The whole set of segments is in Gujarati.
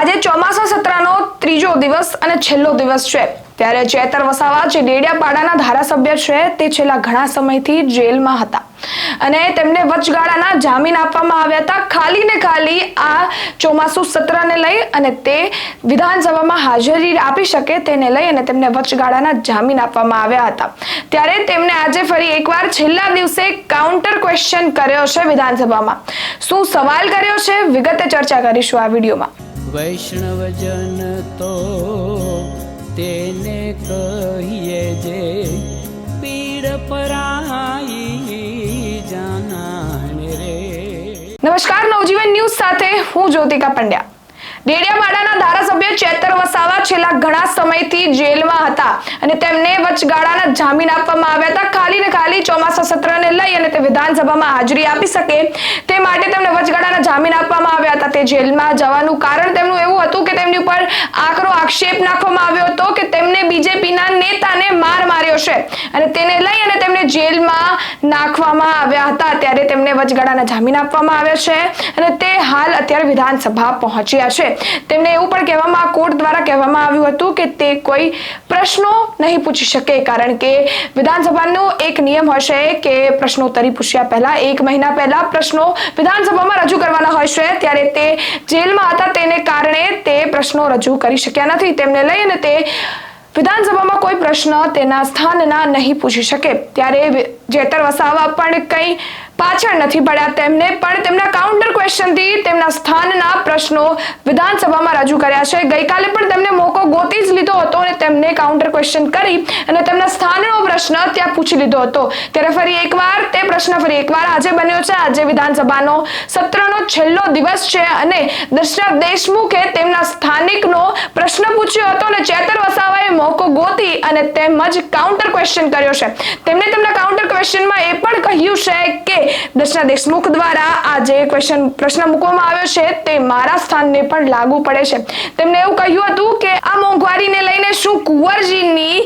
આજે ચોમાસા સત્રનો ત્રીજો દિવસ અને છેલ્લો દિવસ છે. ત્યારે ચેતર વસાવા જે ડેડિયાપાડાના ધારાસભ્ય છે, તે છેલ્લા ઘણા સમયથી જેલમાં હતા. અને તેમને વચગાળાના જામીન આપવામાં આવ્યા હતા. ખાલી ને ખાલી આ ચોમાસું સત્રને લઈ અને તે વિધાનસભામાં હાજરી આપી શકે તેને લઈ અને તેમને વચગાળાના જામીન આપવામાં આવ્યા હતા. ત્યારે તેમને આજે ફરી એકવાર છેલ્લા દિવસે કાઉન્ટર ક્વેશ્ચન કર્યો છે વિધાનસભામાં. શું સવાલ કર્યો છે? વિગતે ચર્ચા કરીશું આ વિડીયોમાં. વૈષ્ણવજન તો તેને કહીએ જે પીડ પરાઈ જાનાને રે. નમસ્કાર, નવજીવન ન્યૂઝ સાથે હું જ્યોતિકા પંડ્યા. ડેડિયાપાડાના ધારાસભ્ય ચેતર વસાવા છેલ્લા ઘણા સમયથી જેલમાં હતા. અને તેમને વચગાળાના જામીન આપવામાં આવ્યા હતા. ખાલી ને ખાલી ચોમાસા સત્રને લઈ અને તે વિધાનસભામાં હાજરી આપી શકે તે માટે તેમને વચગાળાના જામીન આપવામાં આવ્યા હતા. તે જેલમાં જવાનું કારણ તેમનું એવું હતું કે તેમની ઉપર આકરો આક્ષેપ નાખવામાં આવ્યો હતો કે તેમને બીજેપીના નેતાને માર માર્યો છે. અને તેને લઈ અને તેમને જેલમાં નાખવામાં આવ્યા હતા. ત્યારે તેમને વચગાળાના જામીન આપવામાં આવ્યા છે અને તે હાલ અત્યારે વિધાનસભા પહોંચ્યા છે. તેમને એવું પણ કહેવામાં, કોર્ટ દ્વારા કહેવામાં આવ્યું હતું કે તે કોઈ પ્રશ્નો નહીં પૂછી શકે, કારણ કે વિધાનસભાનો એક નિયમ હશે કે પ્રશ્નોત્તરી પૂછ્યા પહેલા, એક મહિના પહેલા પ્રશ્નો વિધાનસભામાં રજૂ કરવાના હોય ત્યારે તે જેલમાં હતા તેને કારણે તે પ્રશ્નો રજૂ કરી શક્યા નથી. તેમને લઈને તે વિધાનસભામાં કોઈ પ્રશ્ન તેના સ્થાનના નહીં પૂછી શકે. ત્યારે જેતર વસાવા પણ કંઈ પાછળ નથી પડ્યા તેમને, પણ તેમના કાઉન્ટર ક્વેશ્ચનથી તેમના સ્થાનના પ્રશ્નો વિધાનસભામાં રજૂ કર્યા છે. ગઈકાલે પણ તેમને મોકો ગોતી જ લીધો હતો અને તેમને કાઉન્ટર ક્વેશ્ચન કરી અને તેમના સ્થાનનો પ્રશ્ન ત્યાં પૂછી લીધો હતો. ત્યારે ફરી એકવાર તે પ્રશ્ન ફરી એકવાર આજે બન્યો છે. આજે વિધાનસભાનો સત્રનો છેલ્લો દિવસ છે અને દર્શના દેશમુખે તેમના સ્થાનિકનો પ્રશ્ન પૂછ્યો હતો અને ચેતર વસાવાએ મોકો ગોતી અને તેમજ કાઉન્ટર ક્વેશ્ચન કર્યો છે. તેમણે તેમના કાઉન્ટર ક્વેશ્ચનમાં એ પણ કહ્યું છે કે દર્શના દેશમુખ દ્વારા આ જે ક્વેશ્ચન પ્રશ્ન મૂકવામાં આવ્યો છે. તે મારા સ્થાનને પણ લાગુ પડે છે. તેમણે એવું કહ્યું હતું કે આ મોંઘવારીને લઈને શું કુંવરજીની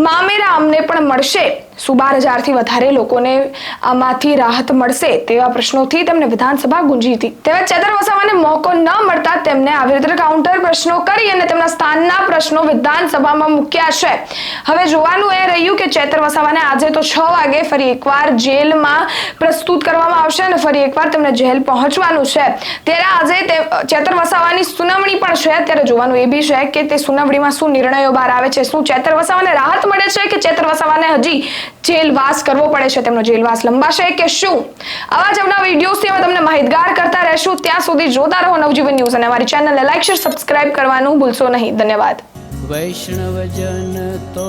મામેરા અમને પણ મળશે? શું બાર હજારથી વધારે લોકોને આમાંથી રાહત મળશે તેવા પ્રશ્નોથી તેમને વિધાનસભા ગુંજી હતી. તેવા ચેતર વસાવાને મોકો ન મળતા તેમને આવી રીતે કાઉન્ટર પ્રશ્નો કરી અને તેમના સ્થાનના પ્રશ્નો વિધાનસભામાં મૂક્યા છે. હવે જોવાનું એ રહ્યું કે ચેતર વસાવાને આજે તો છ વાગે ફરી એકવાર જેલમાં પ્રસ્તુત કરવામાં આવશે અને ફરી એકવાર તેમને જેલ પહોંચવાનું છે. ત્યારે આજે ચેતર વસાવાની સુનાવણી પણ છે. ત્યારે જોવાનું એ બી છે કે તે સુનાવણીમાં શું નિર્ણયો બહાર આવે છે, શું ચેતર વસાવાને રાહત મળે છે કે ચેતર વસાવાને હજી જેલવાસ કરવો પડે છે, તેમનો જેલવાસ લંબાશે કે શું? આવા જ અવના વિડીયોથી અમે તમને માહિતગાર કરતા રહેશું. ત્યાં સુધી જોતા રહો નવજીવન ન્યૂઝ અને અમારી ચેનલને લાઈક, શેર, સબસ્ક્રાઇબ કરવાનું ભૂલશો નહીં. ધન્યવાદ. વૈષ્ણવજન તો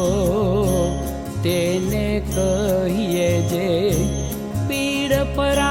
તેને કહીએ જે પીડ પરાઈ